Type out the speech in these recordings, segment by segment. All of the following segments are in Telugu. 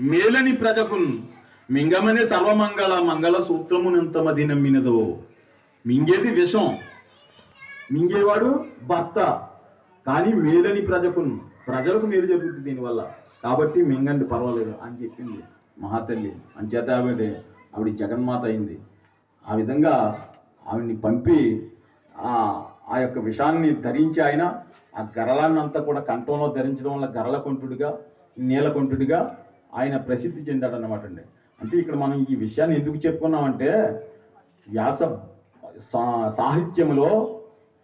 మేలని ప్రజకున్ మింగమనే సర్వమంగళ మంగళ సూత్రమునంత మదినమ్మినదో మింగేది విషం. మింగేవాడు భర్త. కానీ మేలని ప్రజకున్ ప్రజలకు మేలు జరుగుతుంది దీనివల్ల. కాబట్టి మింగండి పర్వాలేదు అని చెప్పింది మహాతల్లి. అంచేత ఆవిడ ఆవిడ జగన్మాత అయింది. ఆ విధంగా ఆవిడ్ని పంపి ఆ ఆ యొక్క విషాన్ని ధరించి ఆయన ఆ గరళాన్నంతా కూడా కంఠంలో ధరించడం వల్ల గరళ కొంటుడిగా నీలకొంటుడిగా ఆయన ప్రసిద్ధి చెందాడు అనమాట అండి. అంటే ఇక్కడ మనం ఈ విషయాన్ని ఎందుకు చెప్పుకున్నామంటే వ్యాస సా- సాహిత్యంలో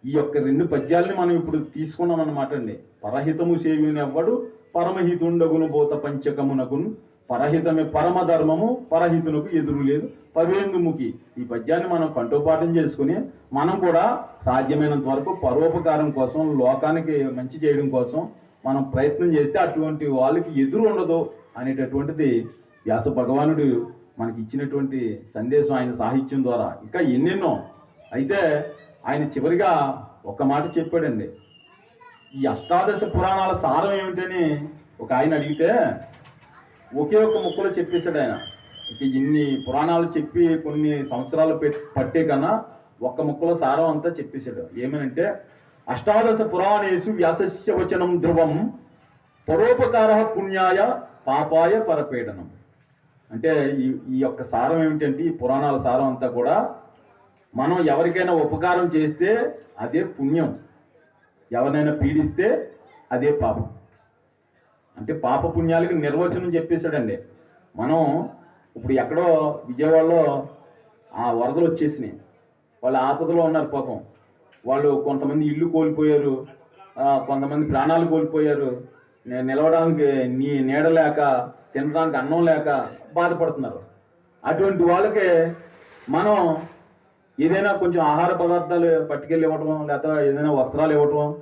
ఈ యొక్క రెండు పద్యాలని మనం ఇప్పుడు తీసుకున్నాం అనమాట అండి. పరహితము సేవిని అవ్వడు పరమహితుండగును బోత పంచకమునకును పరహితమే పరమ ధర్మము పరహితునకు ఎదురు లేదు పవేందుముఖి ఈ పద్యాన్ని మనం కంఠోపాఠం చేసుకుని మనం కూడా సాధ్యమైనంత వరకు పరోపకారం కోసం లోకానికి మంచి చేయడం కోసం మనం ప్రయత్నం చేస్తే అటువంటి వాళ్ళకి ఎదురు ఉండదు. అనేటటువంటిది వ్యాస భగవానుడు మనకి ఇచ్చినటువంటి సందేశం ఆయన సాహిత్యం ద్వారా. ఇంకా ఎన్నెన్నో. అయితే ఆయన చివరిగా ఒక మాట చెప్పాడండి. ఈ అష్టాదశ పురాణాల సారం ఏమిటని ఒక ఆయన అడిగితే ఒకే ఒక ముక్కలో చెప్పేశాడు ఆయన. ఇక ఇన్ని పురాణాలు చెప్పి కొన్ని సంవత్సరాలు పట్టే కన్నా ఒక్క ముక్కలో సారం అంతా చెప్పేశాడు. ఏమనంటే అష్టాదశ పురాణేషు వ్యాసస్య వచనం ధ్రువం పరోపకార పుణ్యాయ పాపాయ పరపీడనం. అంటే ఈ ఈ యొక్క సారం ఏమిటంటే ఈ పురాణాల సారం అంతా కూడా మనం ఎవరికైనా ఉపకారం చేస్తే అదే పుణ్యం. ఎవరినైనా పీడిస్తే అదే పాపం. అంటే పాప పుణ్యాలకి నిర్వచనం చెప్పేశాడండి. మనం ఇప్పుడు ఎక్కడో విజయవాడలో ఆ వరదలు వచ్చేసినాయి. వాళ్ళు ఆపదలో ఉన్నారు పాపం. వాళ్ళు కొంతమంది ఇల్లు కోల్పోయారు. కొంతమంది ప్రాణాలు కోల్పోయారు. నిలవడానికి నీ నీడ లేక తినడానికి అన్నం లేక బాధపడుతున్నారు. అటువంటి వాళ్ళకి మనం ఏదైనా కొంచెం ఆహార పదార్థాలు పట్టుకెళ్ళి ఇవ్వటం లేకపోతే ఏదైనా వస్త్రాలు ఇవ్వటం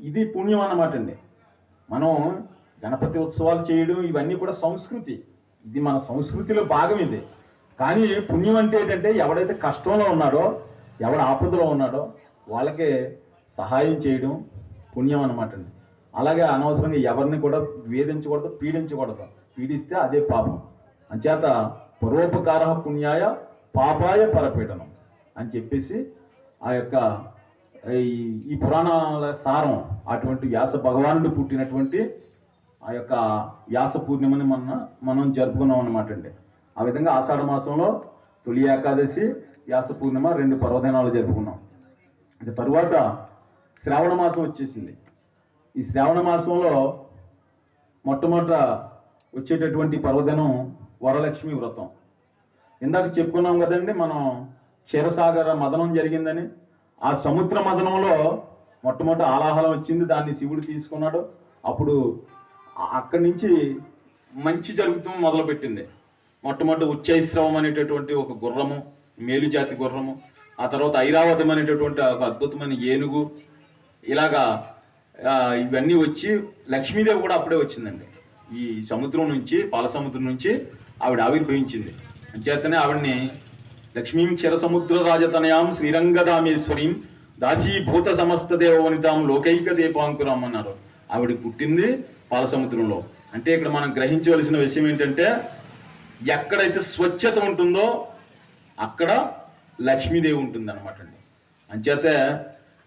ఇది పుణ్యం అన్నమాట అండి. మనం గణపతి ఉత్సవాలు చేయడం ఇవన్నీ కూడా సంస్కృతి. ఇది మన సంస్కృతిలో భాగం ఇది. కానీ పుణ్యం అంటే ఏంటంటే ఎవడైతే కష్టంలో ఉన్నాడో ఎవడు ఆపదలో ఉన్నాడో వాళ్ళకి సహాయం చేయడం పుణ్యం అన్నమాట అండి. అలాగే అనవసరంగా ఎవరిని కూడా వేధించకూడదు పీడించకూడదు. పీడిస్తే అదే పాపం. అంచేత పరోపకార పుణ్యాయ పాపాయ పరపీడనం అని చెప్పేసి ఆ యొక్క ఈ ఈ పురాణాల సారం అటువంటి వ్యాస భగవానుడు పుట్టినటువంటి ఆ యొక్క వ్యాస పూర్ణిమని మన మనం జరుపుకున్నాం అనమాట అండి. ఆ విధంగా ఆషాఢ మాసంలో తొలి ఏకాదశి వ్యాస పూర్ణిమ రెండు పర్వదినాలు జరుపుకున్నాం. ఇక తరువాత శ్రావణ మాసం వచ్చేసింది. ఈ శ్రావణ మాసంలో మొట్టమొదట వచ్చేటటువంటి పర్వదినం వరలక్ష్మి వ్రతం. ఇందాక చెప్పుకున్నాం కదండి మనం క్షీరసాగర మదనం జరిగిందని. ఆ సముద్ర మదనంలో మొట్టమొదట ఆలాహలం వచ్చింది దాన్ని శివుడు తీసుకున్నాడు. అప్పుడు అక్కడి నుంచి మంచి జరుగుతూ మొదలుపెట్టింది. మొట్టమొదటి ఉచ్చైశ్రవం అనేటటువంటి ఒక గుర్రము మేలుజాతి గుర్రము ఆ తర్వాత ఐరావతం అనేటటువంటి ఒక అద్భుతమైన ఏనుగు ఇలాగా ఇవన్నీ వచ్చి లక్ష్మీదేవి కూడా అప్పుడే వచ్చిందండి. ఈ సముద్రం నుంచి పాల సముద్రం నుంచి ఆవిడ ఆవిర్భవించింది అంచేతనే ఆవిడ్ని లక్ష్మీం క్షరసముద్ర రాజతనయాం శ్రీరంగదామేశ్వరీం దాసీభూత సమస్త దేవవనితాం లోకైక దీపాంకురం అన్నారు. ఆవిడ పుట్టింది పాల సముద్రంలో. అంటే ఇక్కడ మనం గ్రహించవలసిన విషయం ఏంటంటే ఎక్కడైతే స్వచ్ఛత ఉంటుందో అక్కడ లక్ష్మీదేవి ఉంటుంది అనమాట అండి. అంచేతే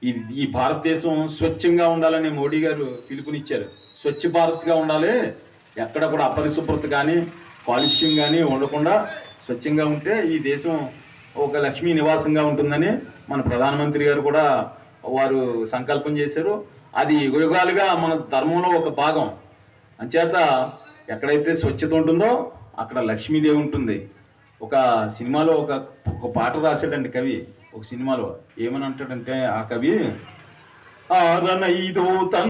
ఈ ఈ భారతదేశం స్వచ్ఛంగా ఉండాలని మోడీ గారు పిలుపునిచ్చారు. స్వచ్ఛ భారత్గా ఉండాలి. ఎక్కడ కూడా అపరిశుభ్రత కానీ కాలుష్యం కానీ ఉండకుండా స్వచ్ఛంగా ఉంటే ఈ దేశం ఒక లక్ష్మీ నివాసంగా ఉంటుందని మన ప్రధానమంత్రి గారు కూడా వారు సంకల్పం చేశారు. అది యుగాలుగా మన ధర్మంలో ఒక భాగం. అంచేత ఎక్కడైతే స్వచ్ఛత ఉంటుందో అక్కడ లక్ష్మీదేవి ఉంటుంది. ఒక సినిమాలో ఒక ఒక పాట రాశాడండి కవి. ఒక సినిమాలో ఏమని అంటాడంటే ఆ కవి ఆరనైదో తన్